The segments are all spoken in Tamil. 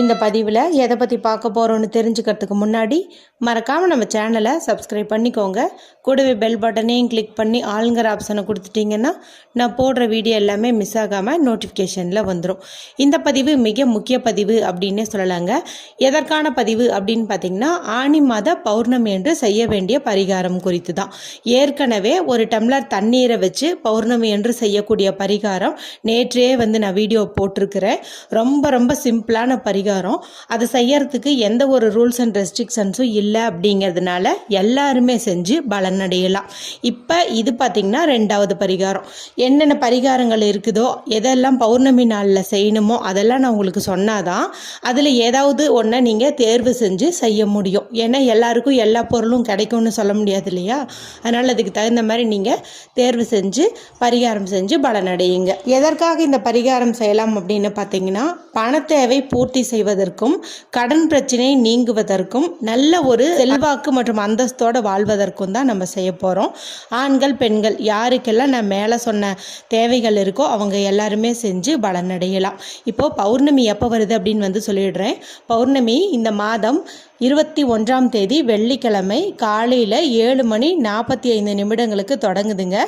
இந்த பதிவில் எதை பற்றி பார்க்க போகிறோன்னு தெரிஞ்சுக்கிறதுக்கு முன்னாடி மறக்காமல் நம்ம சேனலை சப்ஸ்கிரைப் பண்ணிக்கோங்க. கூடவே பெல் பட்டனையும் கிளிக் பண்ணி ஆளுங்கிற ஆப்ஷனை கொடுத்துட்டிங்கன்னா நான் போடுற வீடியோ எல்லாமே மிஸ் ஆகாமல் நோட்டிஃபிகேஷனில் வந்துடும் இந்த பதிவு மிக முக்கிய பதிவு அப்படின்னே சொல்லலாங்க. எதற்கான பதிவு அப்படின்னு பார்த்தீங்கன்னா ஆனி மாத பௌர்ணமி என்று செய்ய வேண்டிய பரிகாரம் குறித்து தான் ஏற்கனவே ஒரு டம்ளர் தண்ணீரை வச்சு பௌர்ணமி என்று செய்யக்கூடிய பரிகாரம் நேற்றே வந்து நான் வீடியோ போட்டிருக்கிறேன். ரொம்ப ரொம்ப சிம்பிளான பரிகாரம். அதை செய்யறதுக்கு எந்த ஒரு ரூல்ஸ் அண்ட் ரெஸ்ட்ரிக்ஷன்ஸும் இல்லை அப்படிங்கிறதுனால எல்லாருமே செஞ்சு பலனடையலாம் இப்போ இது பார்த்திங்கன்னா ரெண்டாவது பரிகாரம். என்னென்ன பரிகாரங்கள் இருக்குதோ எதெல்லாம் பௌர்ணமி நாளில் செய்யணுமோ அதெல்லாம் நான் உங்களுக்கு சொன்னாதான் அதில் ஏதாவது ஒன்றை நீங்கள் தேர்வு செஞ்சு செய்ய முடியும். ஏன்னா எல்லாருக்கும் எல்லா பொருளும் கிடைக்கும்னு சொல்ல முடியாது இல்லையா? அதனால் அதுக்கு தகுந்த மாதிரி நீங்கள் தேர்வு செஞ்சு பரிகாரம் செஞ்சு பலனடையுங்க எதற்காக இந்த பரிகாரம் செய்யலாம் அப்படின்னு பார்த்தீங்கன்னா பணத்தேவை பூர்த்தி செய்வதற்கும் கடன் பிரச்சனை நீங்குவதற்கும் நல்ல ஒரு செல்வாக்கு மற்றும் அந்தஸ்தோடு வாழ்வதற்கும் தான் நம்ம செய்ய போகிறோம் ஆண்கள் பெண்கள் யாருக்கெல்லாம் நான் மேலே சொன்ன தேவைகள் இருக்கோ அவங்க எல்லாருமே செஞ்சு பலனடையலாம் இப்போது பௌர்ணமி எப்போ வருது அப்படின்னு வந்து சொல்லிடுறேன். பௌர்ணமி இந்த மாதம் இருபத்தி ஒன்றாம் தேதி வெள்ளிக்கிழமை காலையில் ஏழு மணி நாற்பத்தி ஐந்து நிமிடங்களுக்கு தொடங்குதுங்க.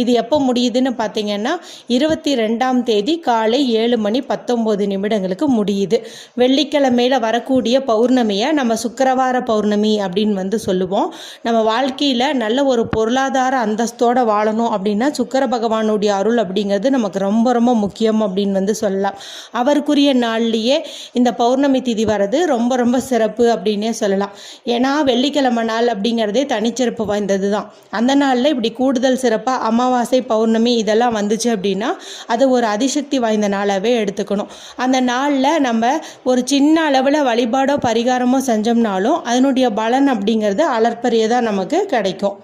இது எப்போ முடியுதுன்னு பார்த்தீங்கன்னா இருபத்தி ரெண்டாம் தேதி காலை ஏழு மணி பத்தொம்போது நிமிடங்களுக்கு முடியுது. வெள்ளிக்கிழமையில் வரக்கூடிய பௌர்ணமியை நம்ம சுக்கிரவார பௌர்ணமி அப்படின்னு வந்து சொல்லுவோம். நம்ம வாழ்க்கையில் நல்ல ஒரு பொருளாதார அந்தஸ்தோடு வாழணும் அப்படின்னா சுக்கர பகவானுடைய அருள் அப்படிங்கிறது நமக்கு ரொம்ப ரொம்ப முக்கியம் அப்படின்னு வந்து சொல்லலாம். அவருக்குரிய நாள்லேயே இந்த பௌர்ணமி திதி வர்றது ரொம்ப ரொம்ப சிறப்பு அப்படின்னே சொல்லலாம். ஏன்னா வெள்ளிக்கிழமை நாள் அப்படிங்கிறதே தனிச்சிறப்பு வாய்ந்தது தான் அந்த நாளில் இப்படி கூடுதல் சிறப்பாக அமாவாசை பௌர்ணமி இதெல்லாம் வந்துச்சு அப்படின்னா அது ஒரு அதிசக்தி வாய்ந்த நாளாகவே எடுத்துக்கணும். அந்த நாளில் நம்ம ஒரு சின்ன அளவில் வழிபாடோ பரிகாரமோ செஞ்சோம்னாலும் அதனுடைய பலன் அப்படிங்கிறது அளற்பரியதாக நமக்கு கிடைக்கும்.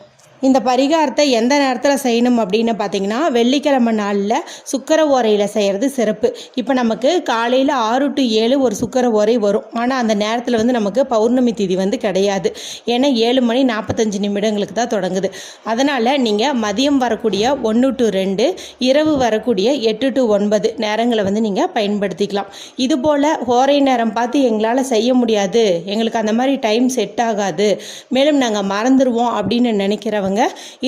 இந்த பரிகாரத்தை எந்த நேரத்தில் செய்யணும் அப்படின்னு பார்த்தீங்கன்னா வெள்ளிக்கிழமை நாளில் சுக்கர ஓரையில் செய்கிறது சிறப்பு. இப்போ நமக்கு காலையில் ஆறு டு ஏழு ஒரு சுக்கர ஓரை வரும். ஆனால் அந்த நேரத்தில் வந்து நமக்கு பௌர்ணமி திதி வந்து கிடையாது. ஏன்னா ஏழு மணி நாற்பத்தஞ்சு நிமிடங்களுக்கு தான் தொடங்குது. அதனால் நீங்கள் மதியம் வரக்கூடிய ஒன்று டு ரெண்டு இரவு வரக்கூடிய எட்டு டு ஒன்பது நேரங்களை வந்து நீங்கள் பயன்படுத்திக்கலாம். இதுபோல் ஓரை நேரம் பார்த்து எங்களால் செய்ய முடியாது. எங்களுக்கு அந்த மாதிரி டைம் செட் ஆகாது. மேலும் நாங்கள் மறந்துடுவோம் அப்படின்னு நினைக்கிறவங்க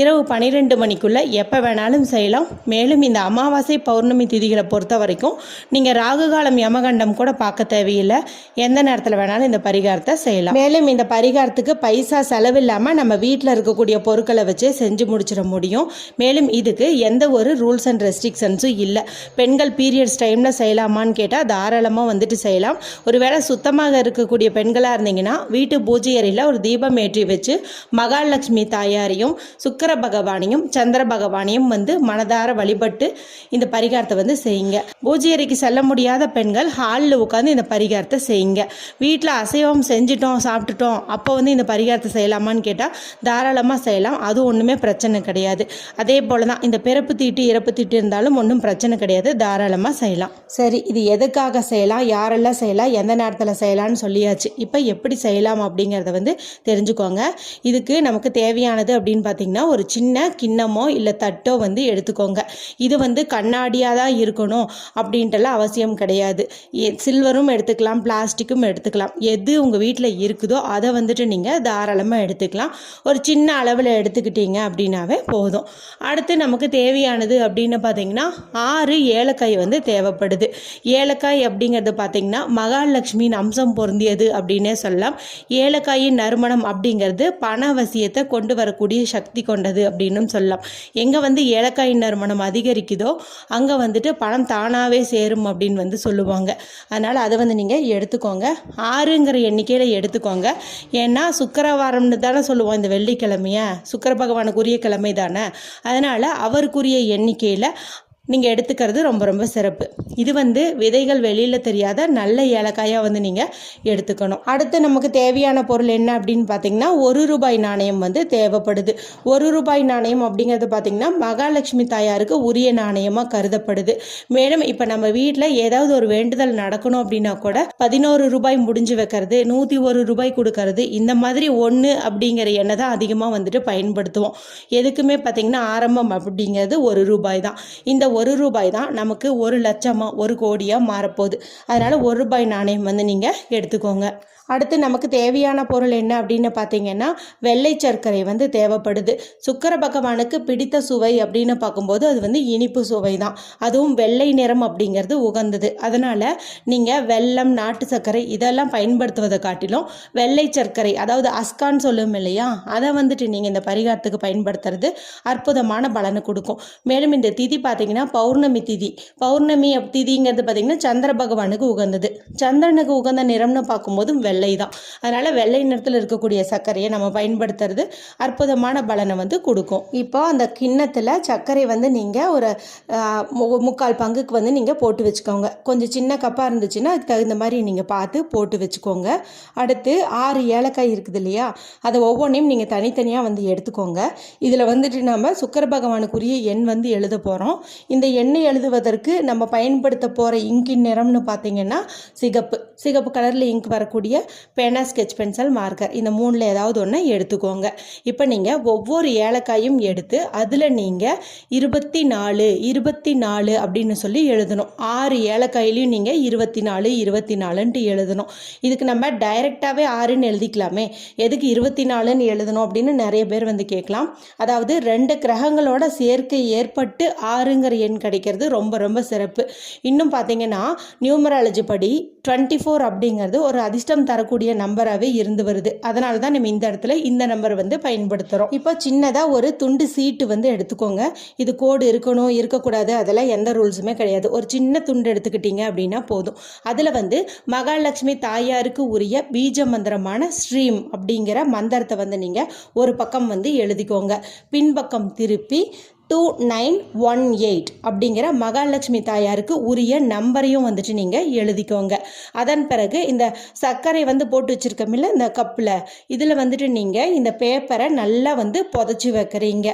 இரவு பன்னிரெண்டு மணிக்குள்ளே எப்போ வேணாலும் செய்யலாம். மேலும் இந்த அமாவாசை பௌர்ணமி திதிகளை பொறுத்த வரைக்கும் நீங்கள் ராகுகாலம் யமகண்டம் கூட பார்க்க தேவையில்லை. எந்த நேரத்தில் வேணாலும் இந்த பரிகாரத்தை செய்யலாம். மேலும் இந்த பரிகாரத்துக்கு பைசா செலவில்லாமல் நம்ம வீட்டில் இருக்கக்கூடிய பொருட்களை வச்சு செஞ்சு முடிச்சிட முடியும். மேலும் இதுக்கு எந்த ஒரு ரூல்ஸ் அண்ட் ரெஸ்ட்ரிக்ஷன்ஸும் இல்லை. பெண்கள் பீரியட்ஸ் டைமில் செய்யலாமான்னு கேட்டால் தாராளமாக வந்துட்டு செய்யலாம். ஒருவேளை சுத்தமாக இருக்கக்கூடிய பெண்களாக இருந்தீங்கன்னா வீட்டு பூஜை அறையில் ஒரு தீபம் ஏற்றி வச்சு மகாலட்சுமி தாயாரையும் சுக்கர பகவானையும் சந்திர பகவானையும் வந்து மனதார வழிபட்டு இந்த பரிகாரத்தை வந்து செய்யுங்க. பூஜை அறைக்கு செல்ல முடியாத பெண்கள் ஹாலில் உட்காந்து இந்த பரிகாரத்தை செய்யுங்க. வீட்டில் அசைவம் செஞ்சிட்டோம் சாப்பிட்டுட்டோம் அப்போ வந்து இந்த பரிகாரத்தை செய்யலாமான்னு கேட்டால் தாராளமாக செய்யலாம். அது ஒன்றுமே பிரச்சனை கிடையாது. அதே போல் தான் இந்த பிறப்பு தீட்டு இறப்பு தீட்டு இருந்தாலும் ஒன்றும் பிரச்சனை கிடையாது. தாராளமாக செய்யலாம். சரி இது எதுக்காக செய்யலாம்? யாரெல்லாம் செய்யலாம்? எந்த நேரத்தில் செய்யலாம்னு சொல்லியாச்சு. இப்போ எப்படி செய்யலாம் அப்படிங்கிறத வந்து தெரிஞ்சுக்கோங்க. இதுக்கு நமக்கு தேவையானது அப்படின்னு பார்த்தீங்கன்னா ஒரு சின்ன கிண்ணமோ இல்லை தட்டோ வந்து எடுத்துக்கோங்க. இது வந்து கண்ணாடியாக தான் இருக்கணும் அப்படின்ட்டுலாம் அவசியம் கிடையாது. சில்வரும் எடுத்துக்கலாம் பிளாஸ்டிக்கும் எடுத்துக்கலாம். எது உங்கள் வீட்டில் இருக்குதோ அதை வந்துட்டு நீங்கள் தாராளமாக எடுத்துக்கலாம். ஒரு சின்ன அளவில் எடுத்துக்கிட்டீங்க அப்படின்னாவே போதும். அடுத்து நமக்கு தேவையானது அப்படின்னு பார்த்தீங்கன்னா ஆறு ஏலக்காய் வந்து தேவைப்படுது. ஏலக்காய் அப்படிங்கிறது பார்த்தீங்கன்னா மகாலட்சுமியின் அம்சம் பொருந்தியது அப்படின்னே சொல்லலாம். ஏலக்காயின் நறுமணம் அப்படிங்கிறது பணவசியத்தை கொண்டு வரக்கூடிய சக்தி கொண்டது அப்படின்னும் சொல்லலாம். எங்கே வந்து ஏலக்காய் நறுமணம் அதிகரிக்குதோ அங்கே வந்துட்டு பணம் தானாகவே சேரும் அப்படின்னு வந்து சொல்லுவாங்க. அதனால் அதை வந்து நீங்கள் எடுத்துக்கோங்க. ஆறுங்கிற எண்ணிக்கையில் எடுத்துக்கோங்க. ஏன்னா சுக்கரவாரம்னு தானே சொல்லுவோம் இந்த வெள்ளிக்கிழமைய. சுக்கர பகவானுக்குரிய கிழமை தானே. அதனால் அவருக்குரிய எண்ணிக்கையில் நீங்கள் எடுத்துக்கிறது ரொம்ப ரொம்ப சிறப்பு. இது வந்து விதைகள் வெளியில் தெரியாத நல்ல ஏலக்காயாக வந்து நீங்கள் எடுத்துக்கணும். அடுத்து நமக்கு தேவையான பொருள் என்ன அப்படின்னு பார்த்தீங்கன்னா ஒரு ரூபாய் நாணயம் வந்து தேவைப்படுது. ஒரு ரூபாய் நாணயம் அப்படிங்கிறது பார்த்தீங்கன்னா மகாலட்சுமி தாயாருக்கு உரிய நாணயமாக கருதப்படுது. மேலும் இப்போ நம்ம வீட்டில் ஏதாவது ஒரு வேண்டுதல் நடக்கணும் அப்படின்னா கூட பதினோரு ரூபாய் முடிஞ்சு வைக்கிறது நூற்றி ஒரு ரூபாய் கொடுக்கறது இந்த மாதிரி ஒன்று அப்படிங்கிற எண்ணெய் தான் அதிகமாக வந்துட்டு பயன்படுத்துவோம். எதுக்குமே பார்த்தீங்கன்னா ஆரம்பம் அப்படிங்கிறது ஒரு ரூபாய் தான். இந்த ஒரு ரூபாய் தான் நமக்கு ஒரு லட்சமாக ஒரு கோடியாக மாறப்போகுது. அதனால் ஒரு ரூபாய் நாணயம் வந்து நீங்கள் எடுத்துக்கோங்க. அடுத்து நமக்கு தேவையான பொருள் என்ன அப்படின்னு பார்த்தீங்கன்னா வெள்ளை சர்க்கரை வந்து தேவைப்படுது. சுக்கர பகவானுக்கு பிடித்த சுவை அப்படின்னு பார்க்கும்போது அது வந்து இனிப்பு சுவை தான். அதுவும் வெள்ளை நிறம் அப்படிங்கிறது உகந்தது. அதனால் நீங்கள் வெள்ளம் நாட்டு சர்க்கரை இதெல்லாம் பயன்படுத்துவதை காட்டிலும் வெள்ளை சர்க்கரை அதாவது அஸ்கான் சொல்லும் இல்லையா அதை வந்துட்டு நீங்கள் இந்த பரிகாரத்துக்கு பயன்படுத்துறது அற்புதமான பலனை கொடுக்கும். மேலும் இந்த திதி பார்த்தீங்கன்னா பௌர்ணமி திதி. பௌர்ணமி அப் திதிங்கிறது பார்த்தீங்கன்னா சந்திர பகவானுக்கு உகந்தது. சந்திரனுக்கு உகந்த நிறம்னு பார்க்கும்போது வெள்ளை வெள்ளை தான். அதனால் வெள்ளை நிறத்தில் இருக்கக்கூடிய சர்க்கரையை நம்ம பயன்படுத்துறது அற்புதமான பலனை வந்து கொடுக்கும். இப்போ அந்த கிண்ணத்தில் சர்க்கரை வந்து நீங்கள் ஒரு மு- முக்கால் பங்குக்கு வந்து நீங்கள் போட்டு வச்சுக்கோங்க. கொஞ்சம் சின்ன கப்பாக இருந்துச்சுன்னா அதுக்கு தகுந்த மாதிரி நீங்கள் பார்த்து போட்டு வச்சுக்கோங்க. அடுத்து ஆறு ஏலக்காய் இருக்குது இல்லையா? அதை ஒவ்வொன்றையும் நீங்கள் தனித்தனியாக வந்து எடுத்துக்கோங்க. இதில் வந்துட்டு நம்ம சுக்கர பகவானுக்குரிய எண் வந்து எழுத போகிறோம் இந்த எண்ணை எழுதுவதற்கு நம்ம பயன்படுத்த போகிற இங்கின் நிறம்னு பார்த்தீங்கன்னா சிகப்பு. சிகப்பு கலரில் இங்க் வரக்கூடிய பேனா ஸ்கெச் பென்சில் மார்க்கர் இந்த மூணில் ஏதாவது ஒன்று எடுத்துக்கோங்க. இப்போ நீங்கள் ஒவ்வொரு ஏலக்காயும் எடுத்து அதில் நீங்கள் இருபத்தி நாலு இருபத்தி நாலு அப்படின்னு சொல்லி எழுதணும். ஆறு ஏலக்காயிலையும் நீங்கள் இருபத்தி நாலு இருபத்தி நாலுன்ட்டு எழுதணும். இதுக்கு நம்ம டைரெக்டாகவே ஆறுன்னு எழுதிக்கலாமே. எதுக்கு இருபத்தி நாலுன்னு எழுதணும் அப்படின்னு நிறைய பேர் வந்து கேட்கலாம். அதாவது ரெண்டு கிரகங்களோட சேர்க்கை ஏற்பட்டு ஆறுங்கிற எண் கிடைக்கிறது ரொம்ப ரொம்ப சிறப்பு. இன்னும் பார்த்தீங்கன்னா நியூமராலஜி படி டுவெண்ட்டி ஃபோர் அப்படிங்கிறது ஒரு அதிர்ஷ்டம் தரக்கூடிய நம்பராகவே இருந்து வருது. அதனால தான் நம்ம இந்த இடத்துல இந்த நம்பர் வந்து பயன்படுத்துகிறோம் இப்போ சின்னதாக ஒரு துண்டு சீட்டு வந்து எடுத்துக்கோங்க. இது கோடு இருக்கணும் இருக்கக்கூடாது அதெல்லாம் எந்த ரூல்ஸுமே கிடையாது. ஒரு சின்ன துண்டு எடுத்துக்கிட்டீங்க அப்படின்னா போதும். அதில் வந்து மகாலட்சுமி தாயாருக்கு உரிய பீஜ மந்திரமான ஸ்ரீம் அப்படிங்கிற மந்திரத்தை வந்து நீங்கள் ஒரு பக்கம் வந்து எழுதிக்கோங்க. பின்பக்கம் திருப்பி டூ நைன் ஒன் எயிட் அப்படிங்கிற மகாலட்சுமி தாயாருக்கு உரிய நம்பரையும் வந்துட்டு நீங்கள் எழுதிக்கோங்க. அதன் பிறகு இந்த சர்க்கரை வந்து போட்டு வச்சுருக்கமில்ல இந்த கப்பில் இதில் வந்துட்டு நீங்கள் இந்த பேப்பரை நல்லா வந்து புதைச்சி வைக்கிறீங்க.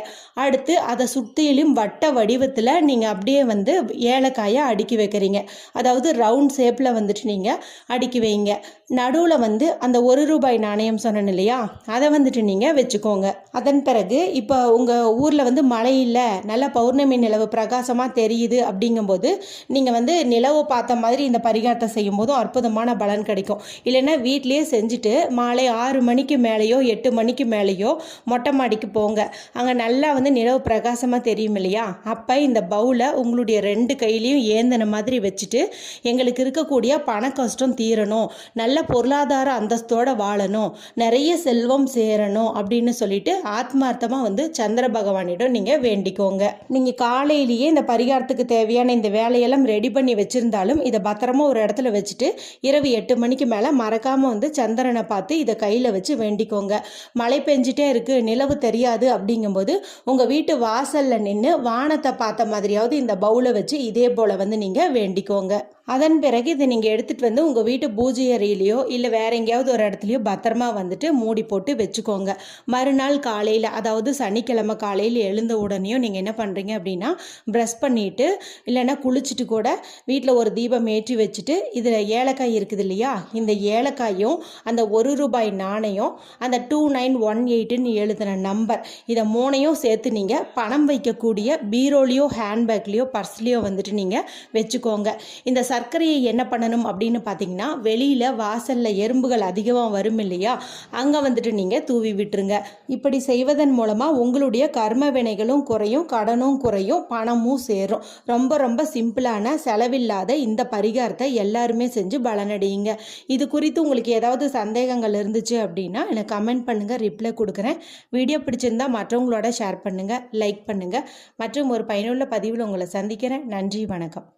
அடுத்து அதை சுற்றிலும் வட்ட வடிவத்தில் நீங்கள் அப்படியே வந்து ஏலக்காயை அடுக்கி வைக்கிறீங்க. அதாவது ரவுண்ட் ஷேப்பில் வந்துட்டு நீங்கள் அடுக்கி வைங்க. நடுவில் வந்து அந்த ஒரு ரூபாய் நாணயம் சொன்னேன் இல்லையா அதை வந்துட்டு நீங்கள் வச்சுக்கோங்க. அதன் பிறகு இப்போ உங்கள் ஊரில் வந்து மழை இல்லை நல்ல பௌர்ணமி நிலவு பிரகாசமாக தெரியுது அப்படிங்கும்போது நீங்கள் வந்து நிலவு பார்த்த மாதிரி இந்த பரிகாரத்தை செய்யும் போதும் அற்புதமான பலன் கிடைக்கும். இல்லைன்னா வீட்லேயே செஞ்சுட்டு மாலை ஆறு மணிக்கு மேலேயோ எட்டு மணிக்கு மேலேயோ மொட்டை மாடிக்கு போங்க. அங்கே நல்லா வந்து நிலவு பிரகாசமாக தெரியும் இல்லையா? அப்போ இந்த பவுலை உங்களுடைய ரெண்டு கையிலையும் ஏந்தின மாதிரி வச்சுட்டு எங்களுக்கு இருக்கக்கூடிய பண கஷ்டம் தீரணும். நல்ல பொருளாதார அந்தஸ்தோடு வாழணும். நிறைய செல்வம் சேரணும் அப்படின்னு சொல்லிட்டு ஆத்மார்த்தமாக வந்து சந்திர பகவானிடம் நீங்கள் பண்ணிக்கோங்க நீங்கள் காலையிலேயே இந்த பரிகாரத்துக்கு தேவையான இந்த வேலையெல்லாம் ரெடி பண்ணி வச்சுருந்தாலும் இதை பத்திரமா ஒரு இடத்துல வச்சுட்டு இரவு எட்டு மணிக்கு மேலே மறக்காமல் வந்து சந்திரனை பார்த்து இதை கையில் வச்சு வேண்டிக்கோங்க. மழை பெஞ்சிட்டே இருக்குது நிலவு தெரியாது அப்படிங்கும்போது உங்கள் வீட்டு வாசலில் நின்று வானத்தை பார்த்த மாதிரியாவது இந்த பவுலை வச்சு இதே போல் வந்து நீங்கள் வேண்டிக்கோங்க. அதன் பிறகு இதை நீங்கள் எடுத்துகிட்டு வந்து உங்கள் வீட்டு பூஜை அறையிலையோ இல்லை வேறு எங்கேயாவது ஒரு இடத்துலையோ பத்திரமா வந்துட்டு மூடி போட்டு வச்சுக்கோங்க. மறுநாள் காலையில் அதாவது சனிக்கிழமை காலையில் எழுந்த உடனே நீங்கள் என்ன பண்ணுறீங்க அப்படின்னா ப்ரெஷ் பண்ணிவிட்டு இல்லைன்னா குளிச்சுட்டு கூட வீட்டில் ஒரு தீபம் ஏற்றி வச்சுட்டு இதில் ஏலக்காய் இருக்குது இல்லையா? இந்த ஏலக்காயும் அந்த ஒரு ரூபாய் நாணயம் அந்த டூ நைன் ஒன் எயிட்டுன்னு எழுதின நம்பர் இதை மூணையும் சேர்த்து நீங்கள் பணம் வைக்கக்கூடிய பீரோலையோ ஹேண்ட்பேக்லேயோ பர்ஸ்லேயோ வந்துட்டு நீங்கள் வச்சுக்கோங்க. இந்த சர்க்கரையை என்ன பண்ணணும் அப்படின்னு பார்த்தீங்கன்னா வெளியில் வாசலில் எறும்புகள் அதிகமாக வரும் இல்லையா அங்கே வந்துட்டு நீங்கள் தூவி விட்டுருங்க. இப்படி செய்வதன் மூலமாக உங்களுடைய கர்ம வினைகளும் குறையும் கடனும் குறையும் பணமும் சேரும். ரொம்ப ரொம்ப சிம்பிளான செலவில்லாத இந்த பரிகாரத்தை எல்லாருமே செஞ்சு பலனடையுங்க. இது குறித்து உங்களுக்கு ஏதாவது சந்தேகங்கள் இருந்துச்சு அப்படின்னா எனக்கு கமெண்ட் பண்ணுங்கள் ரிப்ளை கொடுக்குறேன். வீடியோ பிடிச்சிருந்தா மற்றவங்களோட ஷேர் பண்ணுங்கள் லைக் பண்ணுங்கள் மற்றும் ஒரு பயனுள்ள பதிவில் உங்களை சந்திக்கிறேன். நன்றி வணக்கம்.